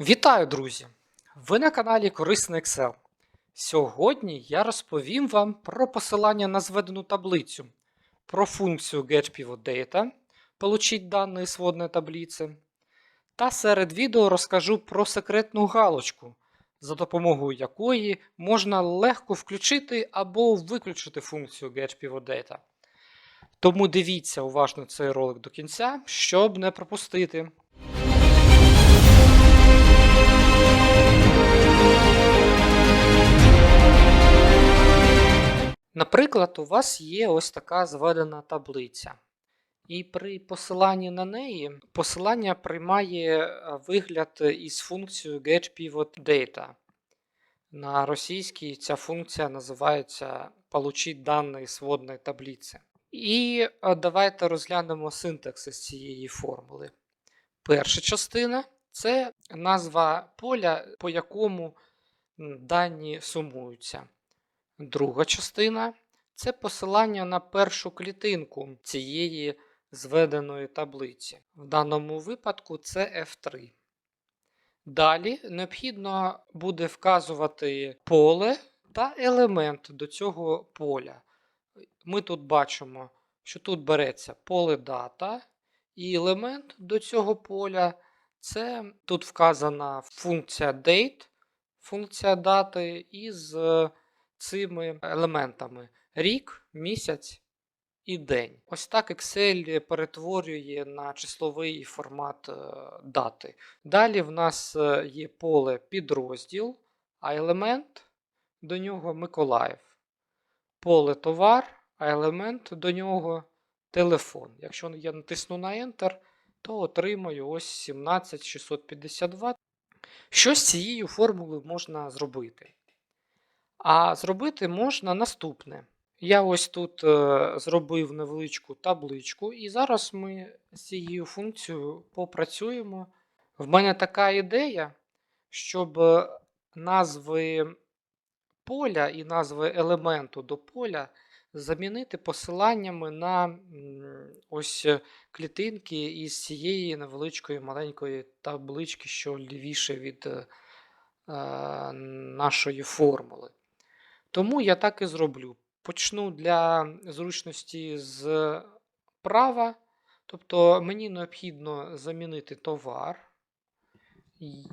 Вітаю, друзі! Ви на каналі Корисний Excel. Сьогодні я розповім вам про посилання на зведену таблицю, про функцію getPivotData, получить дані з водної таблиці, та серед відео розкажу про секретну галочку, за допомогою якої можна легко включити або виключити функцію getPivotData. Тому дивіться уважно цей ролик до кінця, щоб не пропустити. Наприклад, у вас є ось така зведена таблиця. І при посиланні на неї посилання приймає е, вигляд із функцією getPivotData. На російській ця функція називається Получить дані з водної таблиці. І е, давайте розглянемо синтаксис цієї формули. Перша частина це назва поля, по якому дані сумуються. Друга частина це посилання на першу клітинку цієї зведеної таблиці. В даному випадку це F3. Далі необхідно буде вказувати поле та елемент до цього поля. Ми тут бачимо, що тут береться поле дата, і елемент до цього поля це тут вказана функція date, функція дати із е, цими елементами рік, місяць і день. Ось так Excel перетворює на числовий формат е, дати. Далі в нас е, є поле підрозділ, а елемент до нього Миколаїв. Поле товар, а елемент до нього телефон. Якщо я натисну на Enter, то отримаю ось 17652. Що з цією формулою можна зробити? А зробити можна наступне. Я ось тут е, зробив невеличку табличку, і зараз ми з цією функцією попрацюємо. В мене така ідея, щоб е, назви поля і назви елементу до поля замінити посиланнями на ось е, клітинки із цієї невеличкої маленької таблички, що лівіше від е, е, нашої формули. Тому я так і зроблю. Почну для зручності з права. Тобто мені необхідно замінити товар.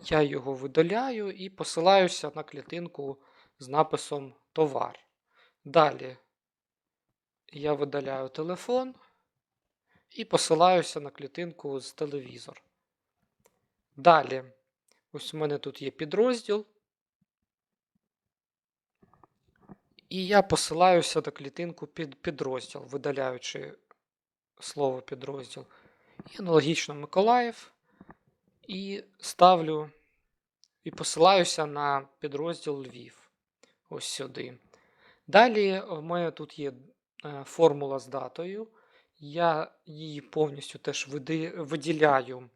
Я його видаляю і посилаюся на клітинку з написом товар. Далі я видаляю телефон і посилаюся на клітинку з телевізор. Далі, ось у мене тут є підрозділ. І я посилаюся на клітинку під підрозділ, видаляючи слово підрозділ. І аналогічно Миколаїв. І ставлю і посилаюся на підрозділ Львів. Ось сюди. Далі в мене тут є формула з датою. Я її повністю теж виділяю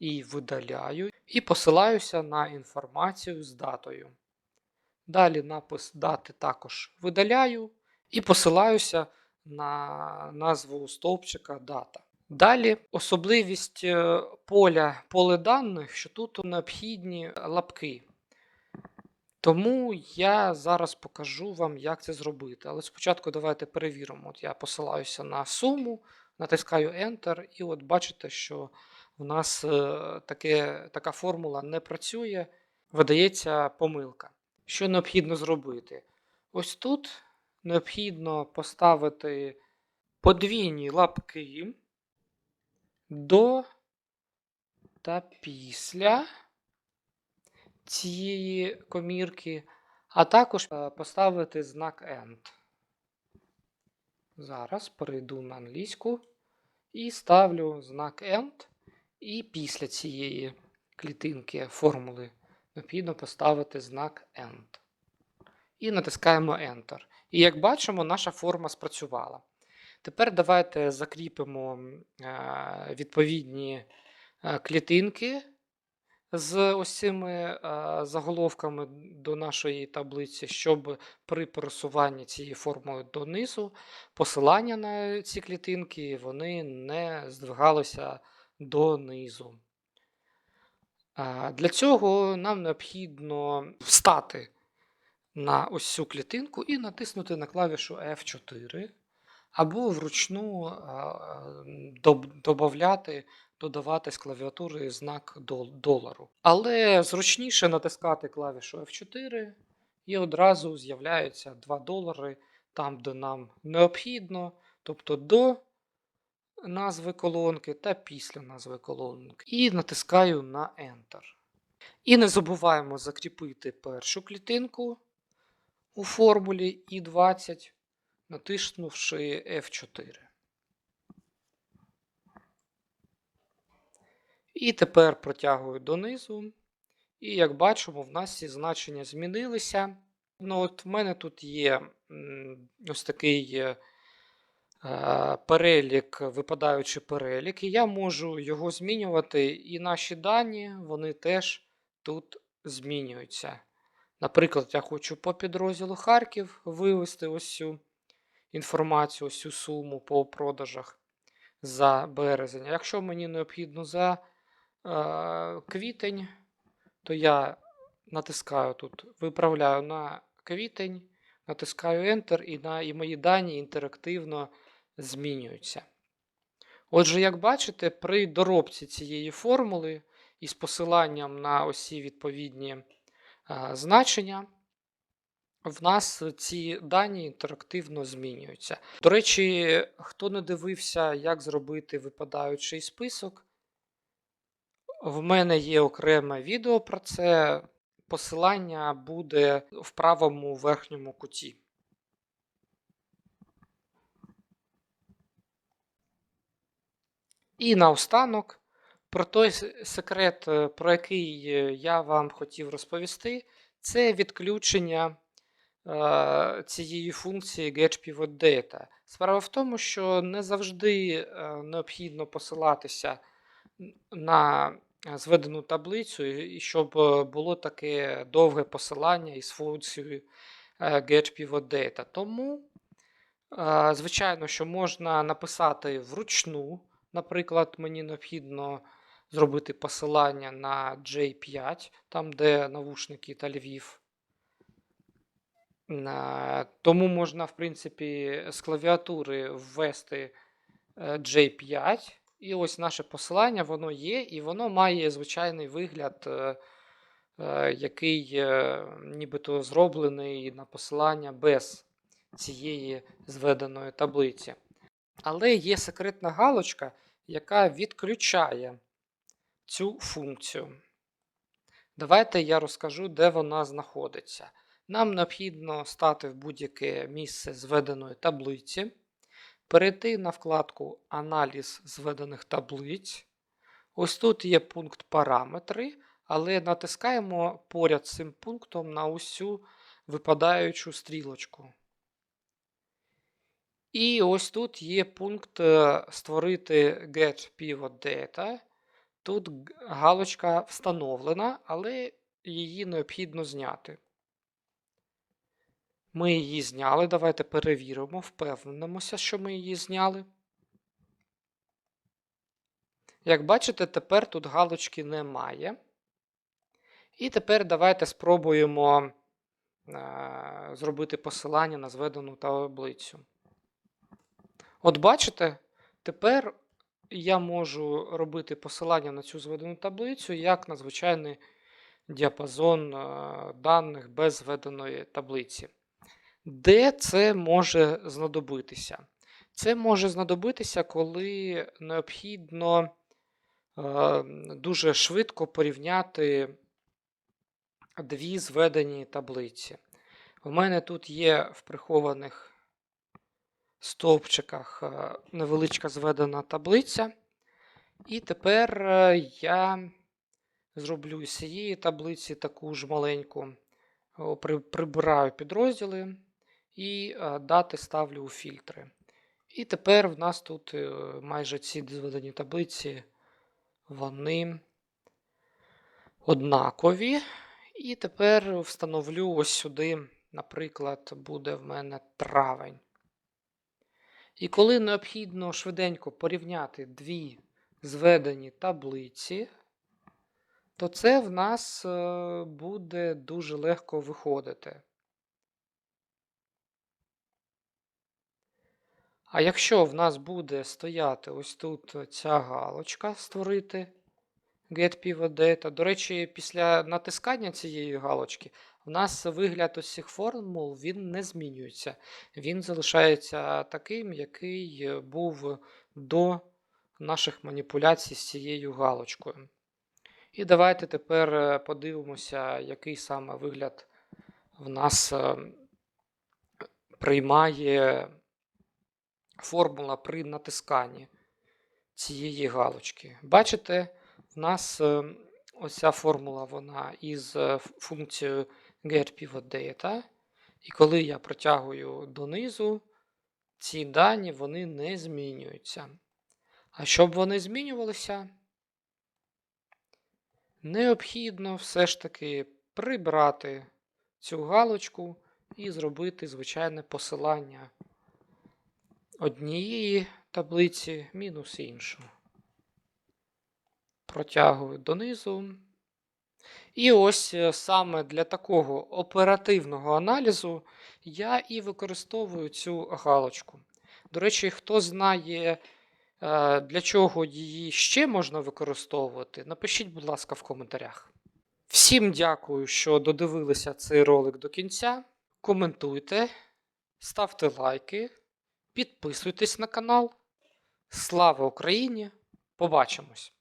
і видаляю, і посилаюся на інформацію з датою. Далі напис дати також видаляю і посилаюся на назву стовпчика дата. Далі особливість е, поля поле даних, що тут необхідні лапки. Тому я зараз покажу вам, як це зробити. Але спочатку давайте перевіримо. От я посилаюся на суму, натискаю Enter, і от бачите, що в нас е, таке, така формула не працює, видається помилка. Що необхідно зробити? Ось тут необхідно поставити подвійні лапки до та після цієї комірки, а також е, поставити знак End. Зараз перейду на англійську і ставлю знак End. І після цієї клітинки формули необхідно поставити знак End. І натискаємо Enter. І як бачимо, наша форма спрацювала. Тепер давайте закріпимо е, відповідні е, клітинки з ось заголовками до нашої таблиці, щоб при пересуванні цієї формули донизу посилання на ці клітинки вони не здвигалися донизу. Для цього нам необхідно встати на ось цю клітинку і натиснути на клавішу F4, або вручну додати, додавати з клавіатури знак дол- долару. Але зручніше натискати клавішу F4 і одразу з'являються 2 долари там, де нам необхідно, тобто до назви колонки та після назви колонки. І натискаю на Enter. І не забуваємо закріпити першу клітинку у формулі І20, натиснувши F4. І тепер протягую донизу. І як бачимо, в нас ці значення змінилися. Ну, от в мене тут є ось такий е, е, перелік, випадаючий перелік, і я можу його змінювати, і наші дані вони теж тут змінюються. Наприклад, я хочу по підрозділу Харків вивести ось цю інформацію, ось цю суму по продажах за березень. Якщо мені необхідно за квітень, то я натискаю тут, виправляю на квітень, натискаю Enter, і, на, і мої дані інтерактивно змінюються. Отже, як бачите, при доробці цієї формули із посиланням на усі відповідні а, значення, в нас ці дані інтерактивно змінюються. До речі, хто не дивився, як зробити випадаючий список, в мене є окреме відео про це. Посилання буде в правому верхньому куті. І наостанок про той секрет, е, про який е, я вам хотів розповісти, це відключення е, цієї функції getPivotData. Справа в тому, що не завжди е, необхідно посилатися на зведену таблицю, і щоб е, було таке довге посилання із функцією е, getPivotData. Тому, е, звичайно, що можна написати вручну. Наприклад, мені необхідно зробити посилання на J5, там, де навушники та Львів. Е, Тому можна, в принципі, з клавіатури ввести е, J5. І ось наше посилання, воно є, і воно має звичайний вигляд, е, е, який е, нібито зроблений на посилання без цієї зведеної таблиці. Але є секретна галочка, яка відключає цю функцію. Давайте я розкажу, де вона знаходиться. Нам необхідно стати в будь-яке місце зведеної таблиці, перейти на вкладку Аналіз зведених таблиць. Ось тут є пункт Параметри, але натискаємо поряд цим пунктом на усю випадаючу стрілочку. І ось тут є пункт е, Створити Get Pivot Data. Тут галочка встановлена, але її необхідно зняти. Ми її зняли. Давайте перевіримо, впевнимося, що ми її зняли. Як бачите, тепер тут галочки немає. І тепер давайте спробуємо е, зробити посилання на зведену таблицю. От бачите, тепер я можу робити посилання на цю зведену таблицю як на звичайний діапазон е, даних без зведеної таблиці. Де це може знадобитися? Це може знадобитися, коли необхідно е, дуже швидко порівняти дві зведені таблиці. У мене тут є в прихованих стовпчиках е, невеличка зведена таблиця. І тепер е, я зроблю із цієї таблиці таку ж маленьку, прибираю підрозділи і е, дати ставлю у фільтри. І тепер в нас тут е, майже ці зведені таблиці, вони однакові. І тепер встановлю ось сюди, наприклад, буде в мене травень. І коли необхідно швиденько порівняти дві зведені таблиці, то це в нас е, буде дуже легко виходити. А якщо в нас буде стояти ось тут ця галочка створити Get Pivot Data, до речі, після натискання цієї галочки в нас вигляд цих формул він не змінюється. Він залишається таким, який був до наших маніпуляцій з цією галочкою. І давайте тепер е, подивимося, який саме вигляд в нас е, приймає формула при натисканні цієї галочки. Бачите, в нас е, ось ця формула вона із е, функцією getPivotData. І коли я протягую донизу, ці дані вони не змінюються. А щоб вони змінювалися, необхідно все ж таки прибрати цю галочку і зробити звичайне посилання однієї таблиці мінус іншу. Протягую донизу. І ось е, саме для такого оперативного аналізу я і використовую цю галочку. До речі, хто знає, е, для чого її ще можна використовувати, напишіть, будь ласка, в коментарях. Всім дякую, що додивилися цей ролик до кінця. Коментуйте, ставте лайки, підписуйтесь на канал. Слава Україні! Побачимось!